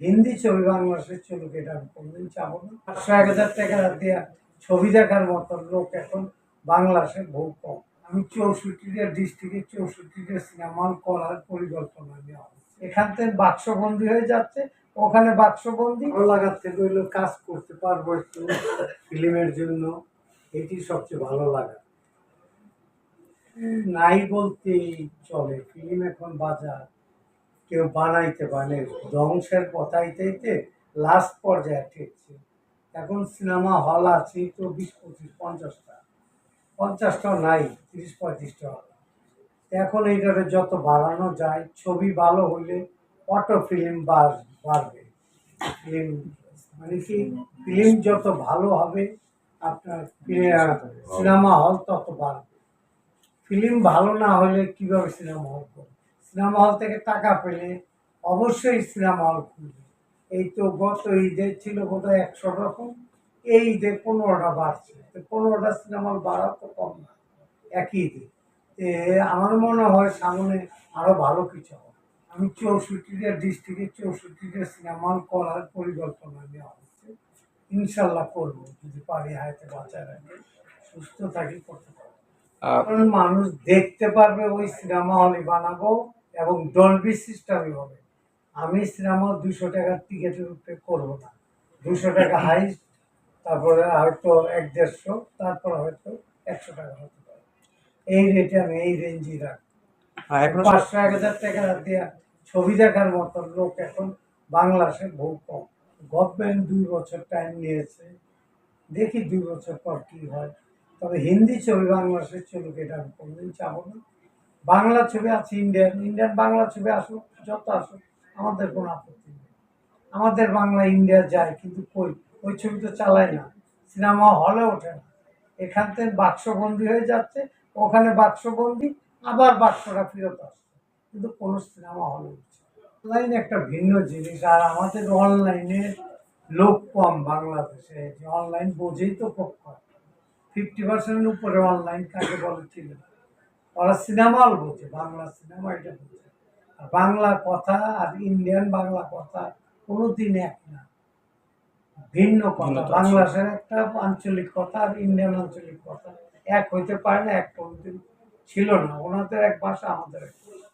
হিন্দি ছবি বাংলাদেশের চলুক, এটা আমি কোনদিন না। পাঁচশো এক হাজার টাকা দেওয়া ছবি দেখার মতো লোক এখন বাংলাদেশে বহু কম। আমি চৌষট্টিটা ডিস্ট্রিক্টে চৌষট্টিটা সিনেমা করার পরিকল্পনা নেওয়া এখান থেকে বাক্সবন্দি হয়ে যাচ্ছে, ওখানে বাক্সবন্দি। লাগার থেকে হইল কাজ করতে পারব একটু ফিল্মের জন্য, এটি সবচেয়ে ভালো লাগা। নাই বলতেই চলে ফিল্ম এখন বাজার। কেউ বানাইতে পারে ধ্বংসের পথাইতে লাস্ট পর্যায়ে ঠেকছে। এখন সিনেমা হল আছে তো বিশ পঁচিশ, পঞ্চাশটা। পঞ্চাশটা নাই, তিরিশ পঁয়ত্রিশটা হল এখন এইটারে যত বাড়ানো যায়, ছবি ভালো হলে অটো ফিল্ম বাড়বে। ফিল্ম মানে কি ফিল্ম যত ভালো হবে, আপনার সিনেমা হল তত বাড়বে। ফিল্ম ভালো না হলে কীভাবে সিনেমা হল করবে? সিনেমা হল থেকে টাকা পেলে অবশ্যই সিনেমা হল খুলবে। এই তো গত ঈদে ছিল বোধহয় একশো রকম এই ঈদে পনেরোটা বাড়ছে। পনেরোটা সিনেমা হল বাড়া তো কম না একই ঈদে। আমার মনে হয় সামনে আরও ভালো কিছু হবে। আমি চৌষট্টিটা ডিস্ট্রিক্টে চৌষট্টিটা সিনেমা হল করার পরিকল্পনা নেওয়া হচ্ছে। ইনশাল্লাহ করব যদি পারি হায়াতে বাঁচায় রাখি সুস্থ থাকি করতে পারব। কারণ মানুষ দেখতে পারবে ওই সিনেমা হলে বানাবো। এবং ডলবি সিস্টেমই হবে। আমি সিনেমা দুশো টাকার টিকিটের উপরে করব না। দুশো টাকা হাইস্ট তারপরে হয়তো এক দেড়শো তারপর হয়তো একশো টাকা হতে পারে। এই রেটে আমি এই রেঞ্জই রাখব। আহ, পাঁচশো এক হাজার টাকা দেওয়া ছবি দেখার মতো লোক এখন বাংলাদেশে বহু কম। গভর্নমেন্ট দুই বছর টাইম নিয়েছে। দেখি দুই বছর পর কি হয়। তবে হিন্দি ছবি বাংলাদেশের চলুক এটা আমি কোনোদিন চাবো না। বাংলা ছবি আছে, ইন্ডিয়ান ইন্ডিয়ান বাংলা ছবি আসুক, যত আসুক, আমাদের কোনো আপত্তি নেই। আমাদের বাংলা ইন্ডিয়া যায়, কিন্তু কই? ওই ছবি তো চালায় না। সিনেমা হলে ওঠে না। এখান থেকে বাক্সবন্দি হয়ে যাচ্ছে, ওখানে বাক্সবন্দি, আবার বাক্সটা ফেরত আসছে। কিন্তু কোনো সিনেমা হলে উঠছে অনলাইন একটা ভিন্ন জিনিস, আর আমাদের অনলাইনে লোক কম বাংলাদেশে। অনলাইন বোঝেই তো কম ফিফটি পার্সেন্টের উপরে অনলাইন কাকে বলে ছিল ওরা সিনেমা বোঝে বাংলা সিনেমা এটা বোঝে আর বাংলা কথা আর ইন্ডিয়ান বাংলা কথা কোনোদিন এক না। ভিন্ন কথা বাংলা বাংলাদেশের একটা আঞ্চলিক কথা আর ইন্ডিয়ান আঞ্চলিক কথা। এক হইতে পারে না এক কোনোদিন ছিল না। ওনাদের এক ভাষা আমাদের এক